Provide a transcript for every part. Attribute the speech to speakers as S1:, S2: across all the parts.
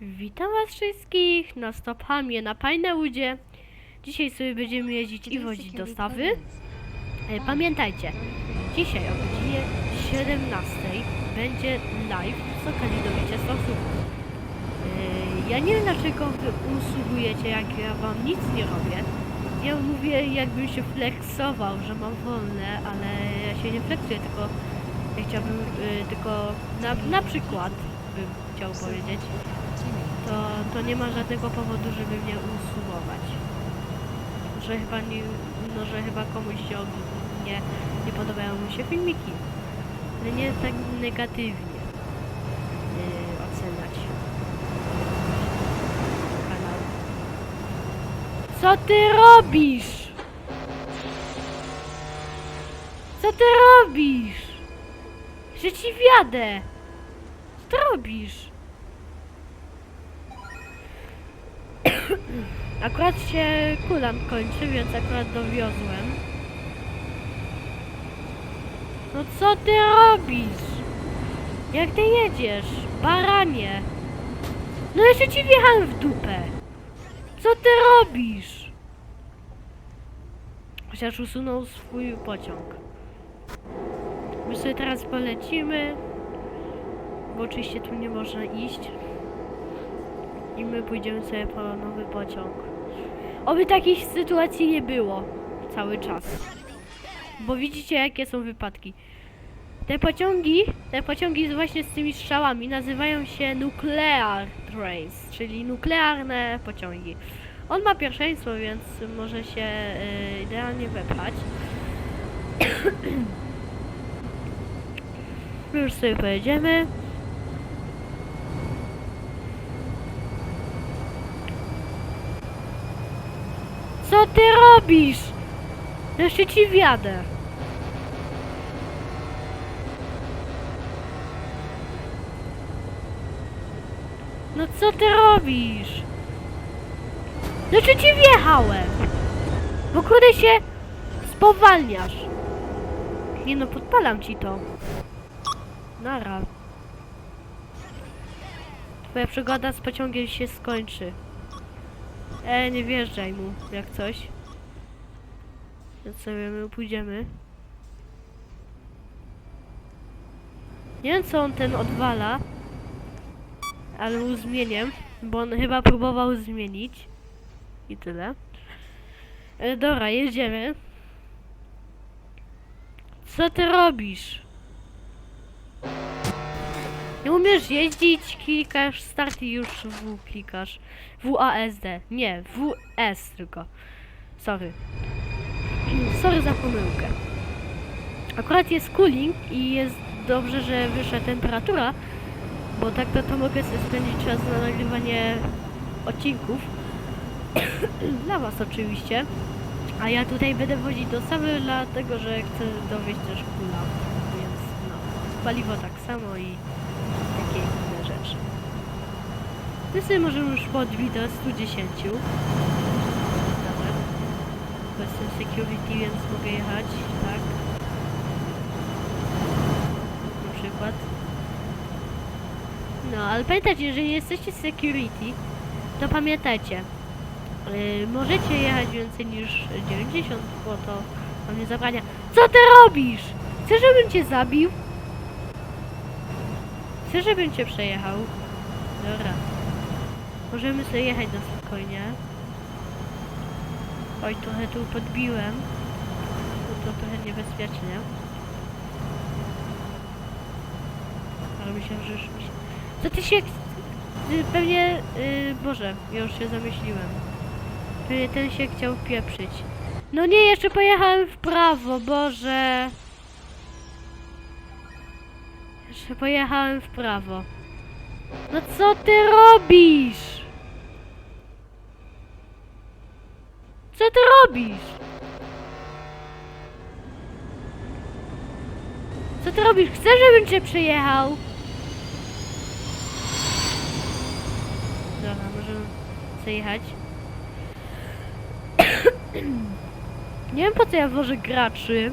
S1: Witam was wszystkich na Stophamie na Pinewoodzie. Dzisiaj sobie będziemy jeździć i wozić dostawy. E, Pamiętajcie, dzisiaj o godzinie 17 będzie live z okazji dobycia stosów. E, Ja nie wiem dlaczego wy usługujecie, jak ja wam nic nie robię. Ja mówię jakbym się flexował, że mam wolne, ale ja się nie flexuję, tylko ja chciałbym, e, tylko na, na przykład bym chciał powiedzieć, to, to nie ma żadnego powodu, żeby mnie usuwować. Że chyba nie, no, że chyba komuś się od, nie, podobają mu się filmiki. Ale nie tak negatywnie yy, oceniać. Co ty robisz? Co ty robisz? Że ci wiadę! Co ty robisz? Akurat się kulant kończy, więc akurat dowiozłem. No co ty robisz? Jak ty jedziesz? Baranie! No jeszcze ci wjechałem w dupę! Co ty robisz? Chociaż usunął swój pociąg. My sobie teraz polecimy. Bo oczywiście tu nie można iść. I my pójdziemy sobie po nowy pociąg. Oby takich sytuacji nie było cały czas. Bo widzicie jakie są wypadki. Te pociągi, te pociągi właśnie z tymi strzałami nazywają się nuclear trains, czyli nuklearne pociągi. On ma pierwszeństwo, więc może się y, idealnie wepchać. Już sobie pojedziemy. Co ty robisz? Jeszcze ci wiadę. No co ty robisz? Jeszcze ci wjechałem. Bo kurde się spowalniasz. Nie no, podpalam ci to. Nara. Twoja przygoda z pociągiem się skończy. E, nie wjeżdżaj mu, jak coś. Więc sobie my pójdziemy. Nie wiem co on ten odwala. Ale mu zmienię, bo on chyba próbował zmienić. I tyle. E, dobra, jedziemy. Co ty robisz? Umiesz jeździć, klikasz start i już W klikasz. WASD. Nie, WS tylko. Sorry. Sorry za pomyłkę. Akurat jest cooling i jest dobrze, że wyższa temperatura, bo tak to, to mogę sobie spędzić czas na nagrywanie odcinków. Dla was oczywiście. A ja tutaj będę wozić dostawy dlatego, że chcę dowieść też kula. Więc no, paliwo tak samo i My sobie możemy już podbić do 110. Nawet. Bo jestem security, więc mogę jechać, tak. Na przykład. No, ale pamiętajcie, jeżeli jesteście security, to pamiętajcie, yy, możecie jechać więcej niż 90, bo to wam nie zabrania. Co ty robisz? Chcesz, żebym cię zabił? Chcesz, żebym cię przejechał? Dobra. Możemy sobie jechać na spokojnie. Oj, trochę tu podbiłem. No to trochę niebezpiecznie. Ale myślałem, że już. Co ty się... Pewnie... Yy, Boże, ja już się zamyśliłem. Pewnie ten się chciał pieprzyć. No nie, jeszcze pojechałem w prawo, Boże. Jeszcze pojechałem w prawo. No co ty robisz? Co ty robisz? Co ty robisz? Chcesz, żebym cię przejechał? Dobra, możemy sobie jechać. Nie wiem po co ja wożę graczy.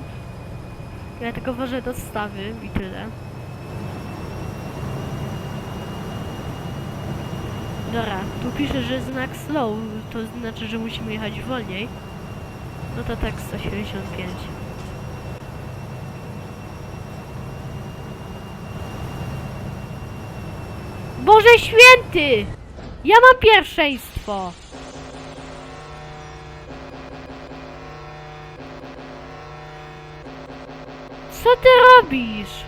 S1: Ja tylko wożę dostawy i tyle. Dobra, tu pisze, że znak slow, to znaczy, że musimy jechać wolniej. No to tak 175. Boże święty! Ja mam pierwszeństwo! Co ty robisz?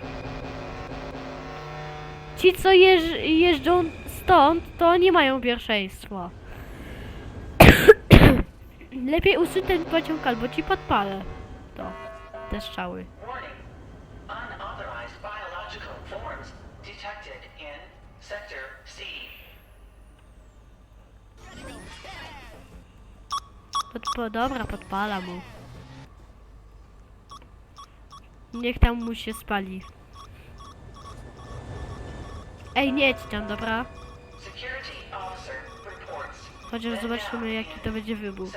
S1: Ci, co jeż, jeżdżą stąd, to nie mają pierwszeństwa. Lepiej usuń ten pociąg albo ci podpalę. To, te strzały. Podpo dobra, podpala mu. Niech tam mu się spali. Ej, nie jedź tam, dobra? Chociaż zobaczymy jaki to będzie wybuch.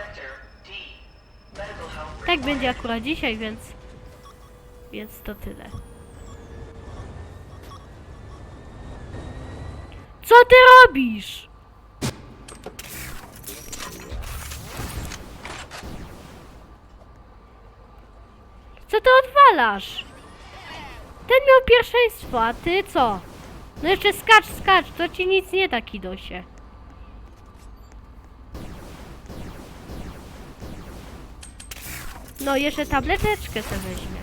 S1: Tak będzie akurat dzisiaj, więc... Więc to tyle. Co ty robisz? Co ty odwalasz? Ten miał pierwszeństwo, a ty co? No jeszcze skacz, skacz, to ci nic nie da, Kidosie. No, jeszcze tableteczkę sobie weźmie.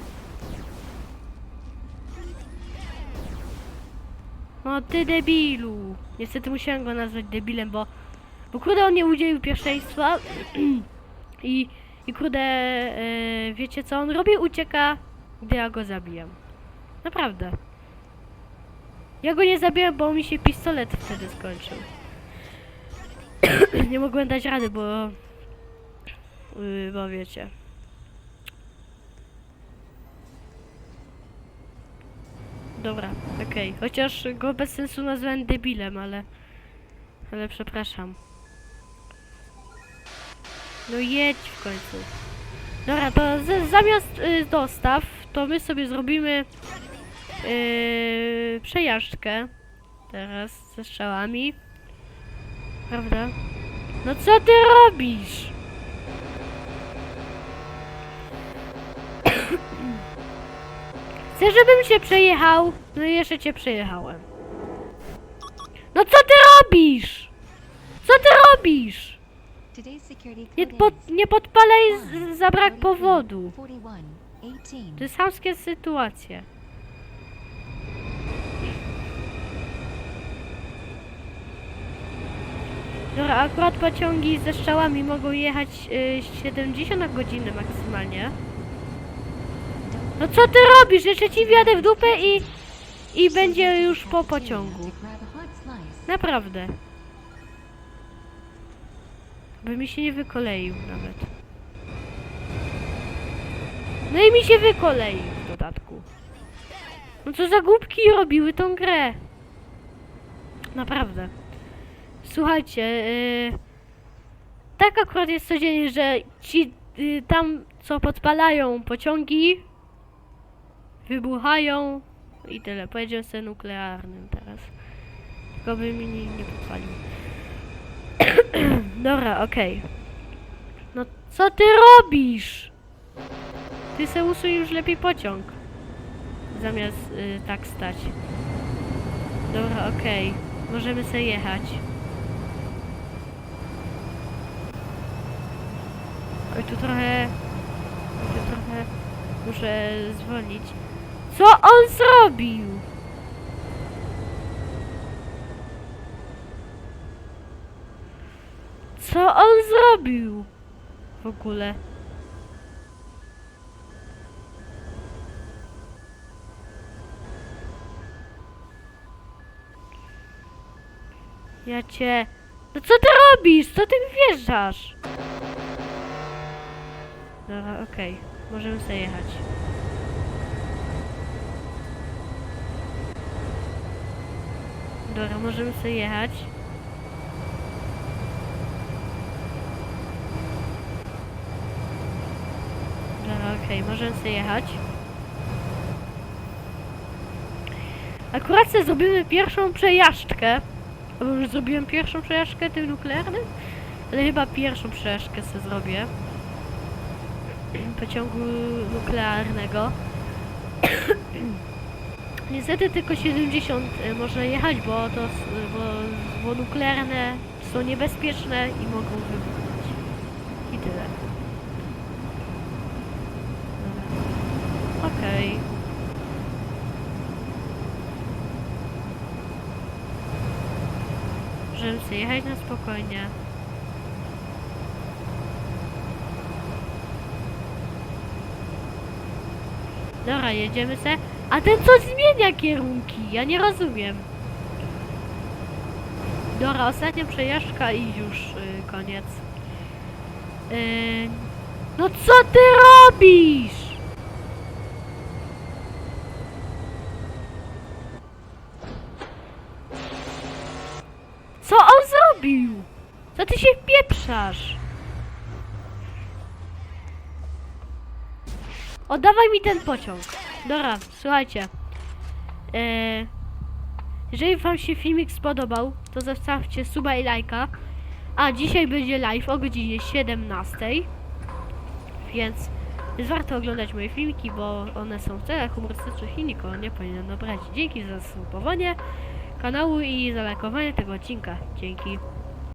S1: O ty debilu. Niestety musiałem go nazwać debilem, bo... Bo kurde on nie udzielił pierwszeństwa. I... I kurde... E, wiecie co on robi? Ucieka, gdy ja go zabijam. Naprawdę. Ja go nie zabiłem, bo mi się pistolet wtedy skończył. nie mogłem dać rady, bo... Yy, bo wiecie... Dobra, okej. Chociaż go bez sensu nazwałem debilem, ale... Ale przepraszam. No jedź w końcu. Dobra, to zamiast y, dostaw, to my sobie zrobimy yy, przejażdżkę. Teraz ze strzałami. Prawda? No co ty robisz? Chcę, żebym się przejechał. No i jeszcze cię przejechałem. No co ty robisz? Co ty robisz? Nie, pod, nie podpalaj z, za brak powodu.
S2: 41, 18.
S1: To jest chamskie sytuacje. Dobra, akurat pociągi ze strzałami mogą jechać y, 70 na godzinę maksymalnie. No co ty robisz? Jeszcze ci wjadę w dupę i, i będzie już po pociągu. Naprawdę. By mi się nie wykoleił nawet. No i mi się wykoleił w dodatku. No co za głupki robiły tą grę. Naprawdę. Słuchajcie, yy, tak akurat jest codziennie, że ci yy, tam co podpalają pociągi wybuchają i tyle. Pojedziemy sobie nuklearnym teraz. Tylko by mi nie, nie podpalił. Dobra, okej. No co ty robisz? Ty se usuń już lepiej pociąg. Zamiast y, tak stać. Dobra, okej. Możemy sobie jechać. Oj, tu trochę... Tu trochę muszę zwolnić. Co on zrobił? Co on zrobił? W ogóle. Ja cię... No co ty robisz? Co ty wjeżdżasz? Dobra, okej. Możemy sobie jechać. Dobra, możemy sobie jechać. Dobra, okej, możemy sobie jechać. Akurat sobie zrobimy pierwszą przejażdżkę. Bo już zrobiłem pierwszą przejażdżkę tym nuklearnym, ale chyba pierwszą przejażdżkę sobie zrobię. Pociągu nuklearnego. Niestety tylko 70 y, można jechać, bo to bo, bo nuklearne są niebezpieczne i mogą wybuchnąć. I tyle. Okej. Możemy sobie jechać na spokojnie. Dobra, jedziemy se. A ten coś zmienia kierunki, ja nie rozumiem. Dobra, ostatnia przejażdżka i już y, koniec. Y, no co ty robisz? Co on zrobił? Co ty się wpieprzasz? Oddawaj mi ten pociąg. Dobra, słuchajcie. Eee, jeżeli wam się filmik spodobał, to zostawcie suba i lajka. A dzisiaj będzie live o godzinie 17. Więc warto oglądać moje filmiki, bo one są w celach humorystycznych i nikogo nie powinien obrazić. Dzięki za subowanie kanału i za lajkowanie tego odcinka. Dzięki.